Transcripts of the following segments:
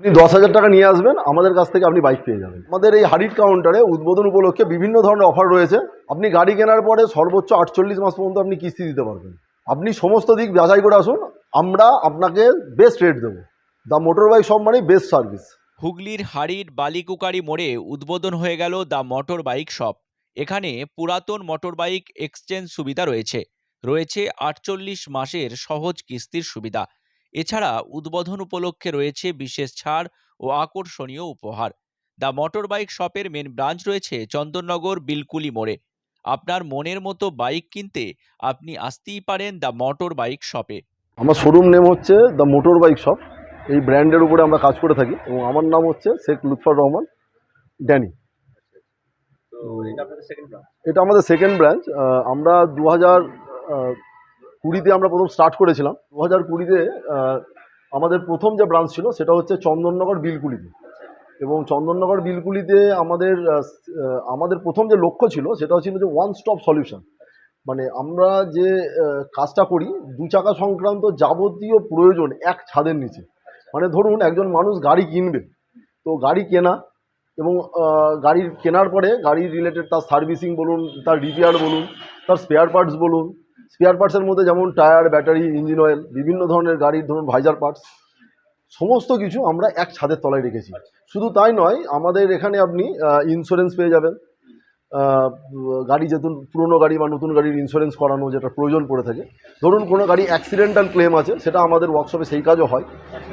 আপনি দশ হাজার টাকা নিয়ে আসবেন, আমাদের কাছ থেকে আপনি বাইক পেয়ে যাবেন। আমাদের এই হারিট কাউন্টারে উদ্বোধন উপলক্ষে বিভিন্ন ধরনের অফার রয়েছে। আপনি গাড়ি কেনার পরে সর্বোচ্চ আটচল্লিশ মাস পর্যন্ত আপনি কিস্তি দিতে পারবেন। আপনি সমস্ত দিক যাচাই করে আসুন, আমরা আপনাকে বেস্ট রেট দেবো। দ্য মোটর বাইক সব মানে বেস্ট সার্ভিস হুগলির হাড়ির বালিকুকারি মোড়ে উদ্বোধন হয়ে গেল দ্য মোটর বাইক শপ এখানে পুরাতন মোটর বাইক এক্সচেঞ্জ সুবিধা রয়েছে। রয়েছে আটচল্লিশ মাসের সহজ কিস্তির সুবিধা। এছাড়া উদ্বোধন উপলক্ষে রয়েছে বিশেষ ছাড় ও আকর্ষণীয় উপহার। দ্য মোটর বাইক শপের মেন ব্রাঞ্চ রয়েছে চন্দননগর বিলকুলি মোড়ে। আপনার মনের মতো বাইক কিনতে আপনি আসতেই পারেন দ্য মোটর বাইক শপে। আমার শোরুম নেম হচ্ছে দ্য মোটর বাইক শপ। এই ব্র্যান্ডের উপরে আমরা কাজ করে থাকি এবং আমার নাম হচ্ছে শেখ লুৎফর রহমান ড্যানি। এটা আমাদের সেকেন্ড ব্রাঞ্চ আমরা দু হাজার কুড়িতে আমরা প্রথম স্টার্ট করেছিলাম। দু হাজার কুড়িতে আমাদের প্রথম যে ব্রাঞ্চ ছিল সেটা হচ্ছে চন্দননগর বিলকুলিতে। এবং চন্দননগর বিলকুলিতে আমাদের আমাদের প্রথম যে লক্ষ্য ছিল সেটা ছিল যে ওয়ান স্টপ সলিউশন মানে আমরা যে কাজটা করি, দু চাকা সংক্রান্ত যাবতীয় প্রয়োজন এক ছাদের নিচে। মানে ধরুন একজন মানুষ গাড়ি কিনবে, তো গাড়ি কেনা এবং গাড়ির কেনার পরে গাড়ির রিলেটেড তার সার্ভিসিং বলুন, তার রিপেয়ার বলুন, তার স্পেয়ার পার্টস বলুন স্পেয়ার পার্টসের মধ্যে যেমন টায়ার ব্যাটারি ইঞ্জিন অয়েল বিভিন্ন ধরনের গাড়ির ধরুন ভাইজার পার্টস সমস্ত কিছু আমরা এক ছাদের তলায় রেখেছি। শুধু তাই নয়, আমাদের এখানে আপনি ইন্স্যুরেন্স পেয়ে যাবেন। গাড়ি যেহেতু পুরনো গাড়ি বা নতুন গাড়ির ইন্স্যুরেন্স করানো যেটা প্রয়োজন পড়ে থাকে। ধরুন কোনো গাড়ি অ্যাক্সিডেন্টাল ক্লেম আছে, সেটা আমাদের ওয়ার্কশপে সেই কাজও হয়,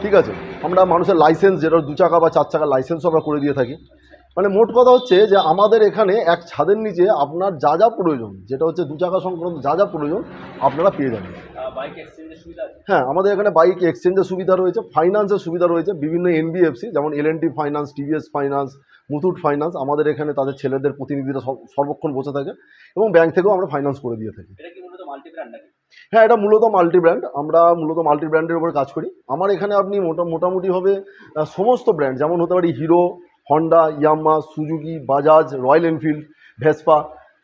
ঠিক আছে? আমরা মানুষের লাইসেন্স যেটা দু চাকা বা চার চাকার লাইসেন্সও আমরা করে দিয়ে থাকি। মানে মোট কথা হচ্ছে যে আমাদের এখানে এক ছাদের নিচে আপনার যা যা প্রয়োজন যেটা হচ্ছে দু চাকা সংক্রান্ত যা যা প্রয়োজন আপনারা পেয়ে যাবেন। হ্যাঁ আমাদের এখানে বাইক এক্সচেঞ্জের সুবিধা রয়েছে ফাইন্যান্সের সুবিধা রয়েছে বিভিন্ন এনবিএফসি যেমন L N finance TVS finance Muthoot finance আমাদের এখানে তাদের ছেলেদের প্রতিনিধিরা সব- সর্বক্ষণ বসে থাকে এবং ব্যাংক থেকেও আমরা ফাইন্যান্স করে দিয়ে থাকি। হ্যাঁ এটা মূলত মাল্টি ব্র্যান্ড আমরা মূলত মাল্টি ব্র্যান্ডের উপর কাজ করি। আমার এখানে আপনি মোটা মোটামুটিভাবে সমস্ত ব্র্যান্ড যেমন হতে পারি Hero Honda Yamaha Suzuki Bajaj Royal Enfield Vespa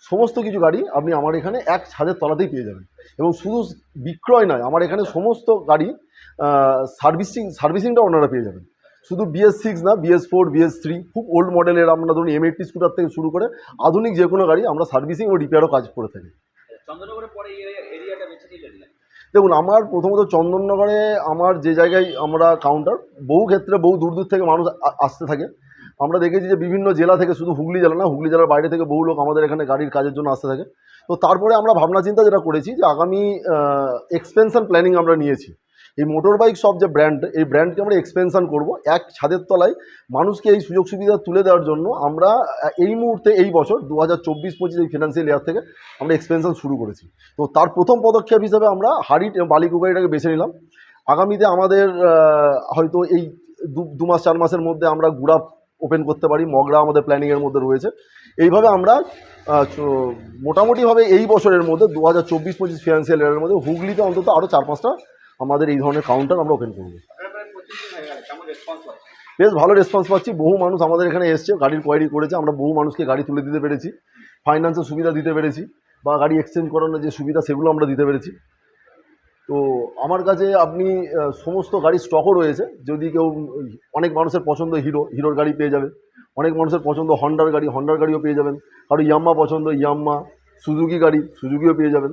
সমস্ত কিছু গাড়ি আপনি আমার এখানে এক ছাদের তলাতেই পেয়ে যাবেন। এবং শুধু বিক্রয় নয় আমার এখানে সমস্ত গাড়ি সার্ভিসিং সার্ভিসিংটা ওনারা পেয়ে যাবেন। শুধু বিএস সিক্স না বিএস ফোর বিএস থ্রি খুব ওল্ড মডেলের আমরা ধরুন এম এইটটি স্কুটার থেকে শুরু করে আধুনিক যে কোনো গাড়ি আমরা সার্ভিসিং ও রিপেয়ারও কাজ করে থাকি। দেখুন আমার প্রথমত চন্দননগরে আমার যে জায়গায় আমরা কাউন্টার বহু ক্ষেত্রে বহু দূর দূর থেকে মানুষ আসতে থাকে। আমরা দেখেছি যে বিভিন্ন জেলা থেকে শুধু হুগলি জেলা না, হুগলি জেলার বাইরে থেকে বহু লোক আমাদের এখানে গাড়ির কাজের জন্য আসতে থাকে। তো তারপরে আমরা ভাবনা চিন্তা যেটা করেছি যে আগামী এক্সপেনশন প্ল্যানিং আমরা নিয়েছি। এই মোটর বাইক সব যে ব্র্যান্ড এই ব্র্যান্ডকে আমরা এক্সপেনশন করব এক ছাদের তলায়। মানুষকে এই সুযোগ সুবিধা তুলে দেওয়ার জন্য আমরা এই মুহূর্তে, এই বছর দু হাজার চব্বিশ পঁচিশ এই ফিনান্সিয়াল ইয়ার থেকে আমরা এক্সপেনশন শুরু করেছি। তো তার প্রথম পদক্ষেপ হিসেবে আমরা হাড়িট বালিকুগাড়িটাকে বেছে নিলাম। আগামীতে আমাদের হয়তো এই দু মাস, চার মাসের মধ্যে আমরা গুড়া ওপেন করতে পারি, মগরা আমাদের প্ল্যানিংয়ের মধ্যে রয়েছে। এইভাবে আমরা মোটামুটিভাবে এই বছরের মধ্যে দু হাজার চব্বিশ পঁচিশ ফিনান্সিয়াল ইয়ারের মধ্যে, হুগলিতে অন্তত আরও চার পাঁচটা আমাদের এই ধরনের কাউন্টার আমরা ওপেন করব। বেশ ভালো রেসপন্স পাচ্ছি। বহু মানুষ আমাদের এখানে এসছে, গাড়ির কোয়ারি করেছে, আমরা বহু মানুষকে গাড়ি তুলে দিতে পেরেছি। ফাইন্যান্সের সুবিধা দিতে পেরেছি, বা গাড়ি এক্সচেঞ্জ করানোর যে সুবিধা, সেগুলো আমরা দিতে পেরেছি। তো আমার কাছে আপনি সমস্ত গাড়ির স্টকও রয়েছে। যদি কেউ অনেক মানুষের পছন্দ হিরো হিরোর গাড়ি পেয়ে যাবে অনেক মানুষের পছন্দ হন্ডার গাড়ি হন্ডার গাড়িও পেয়ে যাবেন। কারও ইয়াম্মা পছন্দ ইয়াম্মা সুজুকি গাড়ি সুজুকিও পেয়ে যাবেন।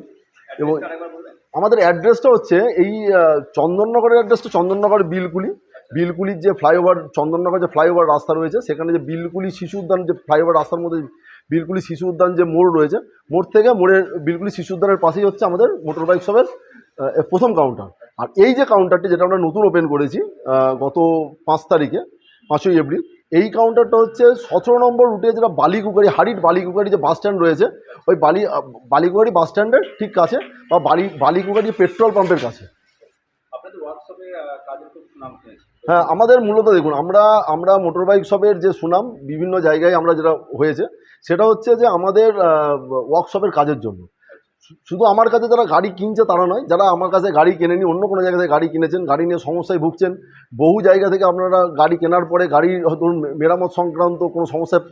এবং আমাদের অ্যাড্রেসটা হচ্ছে এই চন্দননগরের অ্যাড্রেসটা চন্দননগর বিলকুলি। বিলকুলির যে ফ্লাইওভার চন্দননগর যে ফ্লাইওভার রাস্তা রয়েছে সেখানে যে বিলকুলি শিশু উদ্যান যে ফ্লাইওভার রাস্তার মধ্যে বিলকুলি শিশু উদ্যান যে মোড় রয়েছে মোড় থেকে মোড়ের বিলকুলি শিশু উদ্যানের পাশেই হচ্ছে আমাদের মোটর বাইক শপের প্রথম কাউন্টার আর এই যে কাউন্টারটি যেটা আমরা নতুন ওপেন করেছি গত পাঁচ তারিখে পাঁচই এপ্রিল এই কাউন্টারটা হচ্ছে সতেরো নম্বর রুটে যেটা বালিকুকারি হারিট বালিকুকারি যে বাস স্ট্যান্ড রয়েছে ওই বালি বালিকুকারি বাস স্ট্যান্ডের ঠিক কাছে বা বালি বালিকুকারি পেট্রোল পাম্পের কাছে। হ্যাঁ আমাদের মূলত দেখুন আমরা আমরা মোটর বাইক শপের যে সুনাম বিভিন্ন জায়গায় আমরা যেটা হয়েছে সেটা হচ্ছে যে আমাদের ওয়ার্কশপের কাজের জন্য। শুধু আমার কাছে যারা গাড়ি কিনছে তারা নয়, যারা আমার কাছে গাড়ি কেনেনি, অন্য কোনো জায়গা থেকে গাড়ি কিনেছেন, গাড়ি নিয়ে সমস্যায় ভুগছেন, বহু জায়গা থেকে আপনারা গাড়ি কেনার পরে হয়তো ধরুন মেরামত সংক্রান্ত কোনো সমস্যার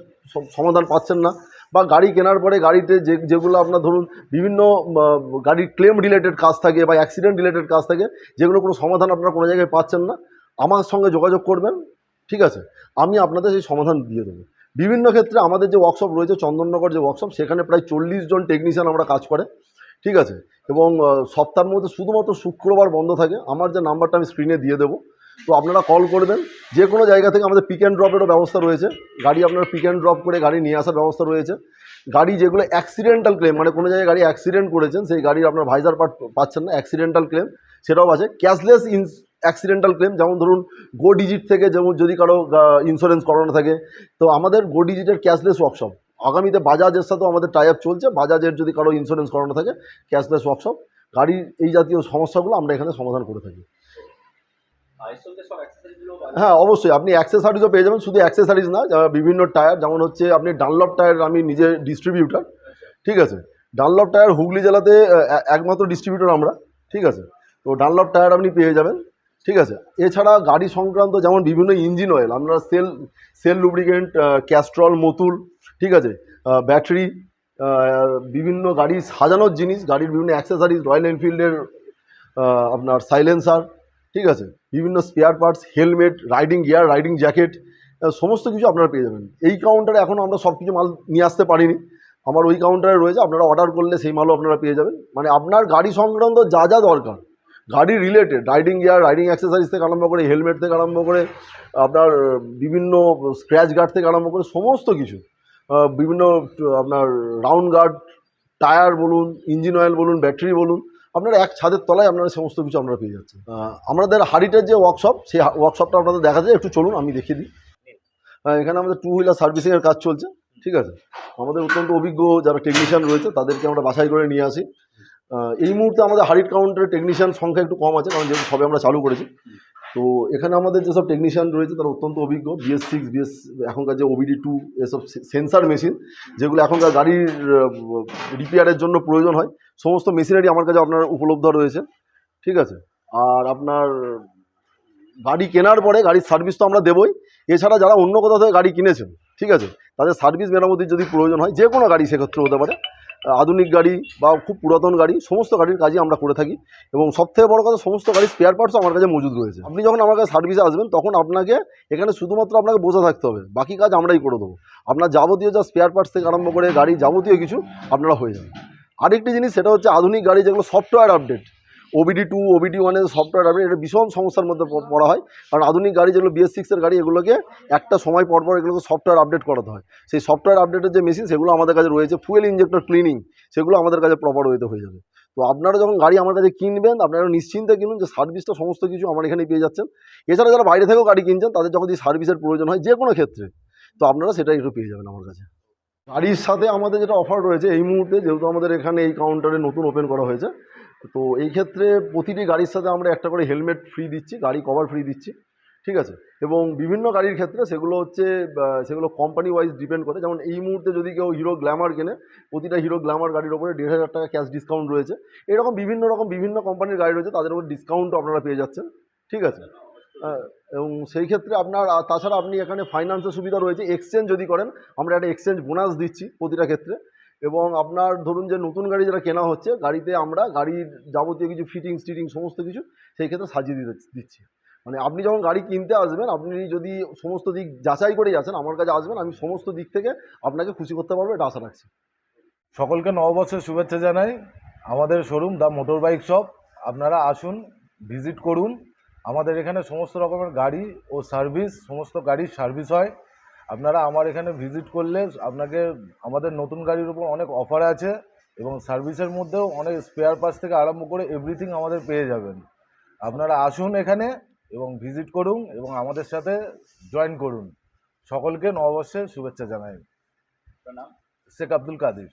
সমাধান পাচ্ছেন না, বা গাড়ি কেনার পরে গাড়িতে যে, যেগুলো আপনার ধরুন বিভিন্ন গাড়ির ক্লেম রিলেটেড কাজ থাকে বা অ্যাক্সিডেন্ট রিলেটেড কাজ থাকে, যেগুলো কোনো সমাধান আপনারা কোনো জায়গায় পাচ্ছেন না, আমার সঙ্গে যোগাযোগ করবেন, ঠিক আছে? আমি আপনাদের সেই সমাধান দিয়ে দেবো। বিভিন্ন ক্ষেত্রে আমাদের যে ওয়ার্কশপ রয়েছে, চন্দননগর যে ওয়ার্কশপ সেখানে প্রায় চল্লিশ জন টেকনিশিয়ান আমরা কাজ করে। ঠিক আছে? এবং সপ্তাহের মধ্যে শুধুমাত্র শুক্রবার বন্ধ থাকে। আমার যে নাম্বারটা আমি স্ক্রিনে দিয়ে দেবো। তো আপনারা কল করবেন যে কোনো জায়গা থেকে আমাদের পিক অ্যান্ড ড্রপেরও ব্যবস্থা রয়েছে। গাড়ি আপনারা পিক অ্যান্ড ড্রপ করে গাড়ি নিয়ে আসার ব্যবস্থা রয়েছে। গাড়ি যেগুলো অ্যাক্সিডেন্টাল ক্লেম মানে কোনো জায়গায় গাড়ি অ্যাক্সিডেন্ট করেছেন, সেই গাড়ির আপনার ভাইজার পাচ্ছেন না অ্যাক্সিডেন্টাল ক্লেম সেটাও আছে। ক্যাশলেস ইন অ্যাক্সিডেন্টাল ক্লেম যেমন ধরুন গো ডিজিট থেকে যেমন যদি কারও ইন্স্যুরেন্স করানো থাকে। তো আমাদের গো ডিজিটের ক্যাশলেস ওয়ার্কশপ আগামীতে বাজাজের সাথেও আমাদের টাই আপ চলছে। বাজাজের যদি কারও ইন্স্যুরেন্স করানো থাকে ক্যাশলেস ওয়ার্কশপ গাড়ির এই জাতীয় সমস্যাগুলো আমরা এখানে সমাধান করে থাকি। হ্যাঁ অবশ্যই। আপনি অ্যাক্সেসারিজও পেয়ে যাবেন। শুধু অ্যাক্সেসারিজ না যা- বিভিন্ন টায়ার যেমন হচ্ছে আপনি ডানলপ টায়ার আমি নিজে ডিস্ট্রিবিউটার ঠিক আছে? ডানলপ টায়ার হুগলি জেলাতে একমাত্র ডিস্ট্রিবিউটর আমরা, ঠিক আছে? তো ডানলপ টায়ার আপনি পেয়ে যাবেন, ঠিক আছে? এছাড়া গাড়ি সংক্রান্ত যেমন বিভিন্ন ইঞ্জিন অয়েল আমরা sell sell lubricant Castrol Motul ঠিক আছে? ব্যাটারি বিভিন্ন গাড়ি সাজানোর জিনিস, গাড়ির বিভিন্ন অ্যাক্সেসারিজ রয়্যাল এনফিল্ডের আপনার সাইলেন্সার ঠিক আছে? বিভিন্ন spare parts helmet riding gear riding jacket সমস্ত কিছু আপনারা পেয়ে যাবেন। এই কাউন্টারে এখন আমরা সব কিছু মাল নিয়ে আসতে পারিনি। আমার ওই কাউন্টারে রয়েছে, আপনারা অর্ডার করলে সেই মালও আপনারা পেয়ে যাবেন। মানে আপনার গাড়ি সংক্রান্ত যা যা দরকার, গাড়ি related riding gear riding accessories থেকে আরম্ভ করে হেলমেট থেকে আরম্ভ করে, আপনার বিভিন্ন স্ক্র্যাচ গার্ড থেকে আরম্ভ করে, সমস্ত কিছু। বিভিন্ন, আপনার রাউন্ড গার্ড টায়ার বলুন ইঞ্জিন অয়েল বলুন ব্যাটারি বলুন, আপনারা এক ছাদের তলায় আপনারা সমস্ত কিছু আপনারা পেয়ে যাচ্ছেন। আমাদের হারিটের যে ওয়ার্কশপ সেই ওয়ার্কশপটা আপনাদের দেখা যায়, একটু চলুন, আমি দেখিয়ে দিই। এখানে আমাদের টু হুইলার সার্ভিসিংয়ের কাজ চলছে, ঠিক আছে? আমাদের অত্যন্ত অভিজ্ঞ যারা টেকনিশিয়ান রয়েছে, তাদেরকে আমরা বাছাই করে নিয়ে আসি। এই মুহূর্তে আমাদের হারিট কাউন্টারের টেকনিশিয়ান সংখ্যা একটু কম আছে, কারণ যেহেতু সবে আমরা চালু করেছি। তো এখানে আমাদের যেসব টেকনিশিয়ান রয়েছে তারা অত্যন্ত অভিজ্ঞ বিএস সিক্স বিএস এখনকার যে ওবিডি টু এসব সেন্সার মেশিন যেগুলো এখনকার গাড়ির রিপেয়ারের জন্য প্রয়োজন হয়, সমস্ত মেশিনারি আমার কাছে আপনার উপলব্ধ রয়েছে, ঠিক আছে? আর আপনার গাড়ি কেনার পরে গাড়ির সার্ভিস তো আমরা দেবই, এছাড়া যারা অন্য কোথাও থেকে গাড়ি কিনেছেন, ঠিক আছে? তাদের সার্ভিস মেরামতির যদি প্রয়োজন হয় যে কোনো গাড়ি সেক্ষেত্রে হতে পারে। আধুনিক গাড়ি বা খুব পুরাতন গাড়ি, সমস্ত গাড়ির কাজই আমরা করে থাকি এবং সবথেকে বড় কথা সমস্ত গাড়ির স্পেয়ার পার্টসও আমার কাছে মজুদ রয়েছে। আপনি যখন আমার কাছে সার্ভিসে আসবেন, তখন আপনাকে এখানে শুধুমাত্র আপনাকে বোঝা থাকতে হবে। বাকি কাজ আমরাই করে দেবো। আপনার যাবতীয় যা স্পেয়ার পার্টস থেকে আরম্ভ করে গাড়ি যাবতীয় কিছু আপনারা হয়ে যাবেন আরেকটি জিনিস, সেটা হচ্ছে আধুনিক গাড়ি যেগুলো software update OBD two OBD ওয়ানের সফটওয়্যার আপডেট এটা ভীষণ সমস্যার মধ্যে পড়া হয়। কারণ আধুনিক গাড়ি যেগুলো বিএস সিক্সের গাড়ি, এগুলোকে একটা সময় পর পর এগুলোকে সফটওয়্যার আপডেট করাতে হয়। সেই সফটওয়্যার আপডেটের যে মেশিন সেগুলো আমাদের কাছে রয়েছে। ফুয়েল ইঞ্জেক্টর ক্লিনিং সেগুলো আমাদের কাছে প্রপার ওয়েতে হয়ে যাবে। তো আপনারা যখন গাড়ি আমার কাছে কিনবেন আপনারা নিশ্চিন্তে কিনুন যে সার্ভিসটা সমস্ত কিছু আমার এখানে পেয়ে যাচ্ছেন। এছাড়া যারা বাইরে থেকেও গাড়ি কিনছেন, তাদের যখন এই সার্ভিসের প্রয়োজন হয় যে কোনো ক্ষেত্রে, তো আপনারা সেটা একটু পেয়ে যাবেন আমার কাছে। গাড়ির সাথে আমাদের যেটা অফার রয়েছে, এই মুহূর্তে যেহেতু আমাদের এখানে এই কাউন্টারে নতুন ওপেন করা হয়েছে তো এই ক্ষেত্রে প্রতিটি গাড়ির সাথে আমরা একটা করে হেলমেট ফ্রি দিচ্ছি, গাড়ি কভার ফ্রি দিচ্ছি, ঠিক আছে? এবং বিভিন্ন গাড়ির ক্ষেত্রে সেগুলো হচ্ছে সেগুলো কোম্পানি ওয়াইজ ডিপেন্ড করে। যেমন এই মুহূর্তে যদি কেউ হিরো গ্ল্যামার কেনে, প্রতিটা হিরো গ্ল্যামার গাড়ির ওপরে দেড় হাজার টাকা ক্যাশ ডিসকাউন্ট রয়েছে। এরকম বিভিন্ন রকম, বিভিন্ন কোম্পানির গাড়ি রয়েছে, তাদের উপর ডিসকাউন্টও আপনারা পেয়ে যাচ্ছেন, ঠিক আছে? এবং সেই ক্ষেত্রে আপনার তাছাড়া আপনি এখানে ফাইন্যান্সের সুবিধা রয়েছে। এক্সচেঞ্জ যদি করেন, আমরা একটা এক্সচেঞ্জ বোনাস দিচ্ছি প্রতিটা ক্ষেত্রে। এবং আপনার ধরুন যে নতুন গাড়ি যেটা কেনা হচ্ছে, গাড়িতে আমরা গাড়ির যাবতীয় কিছু ফিটিংস টিটিং সমস্ত কিছু সেই ক্ষেত্রে সাজিয়ে দিতে দিচ্ছি। মানে আপনি যখন গাড়ি কিনতে আসবেন, আপনি যদি সমস্ত দিক যাচাই করে যাচ্ছেন আমার কাছে আসবেন, আমি সমস্ত দিক থেকে আপনাকে খুশি করতে পারব, এটা আশা রাখছি। সকলকে নববর্ষের শুভেচ্ছা জানাই। আমাদের showroom the motor bike shop আপনারা আসুন ভিজিট করুন। আমাদের এখানে সমস্ত রকমের গাড়ি ও সার্ভিস সমস্ত গাড়ির সার্ভিস হয়। আপনারা আমার এখানে ভিজিট করলে আপনাকে আমাদের নতুন গাড়ির উপর অনেক অফার আছে এবং সার্ভিসের মধ্যেও অনেক স্পেয়ার পার্টস থেকে আরম্ভ করে এভরিথিং আমাদের পেয়ে যাবেন। আপনারা আসুন এখানে এবং ভিজিট করুন এবং আমাদের সাথে জয়েন করুন। সকলকে নববর্ষের শুভেচ্ছা জানাই। শেখ আব্দুল কাদির।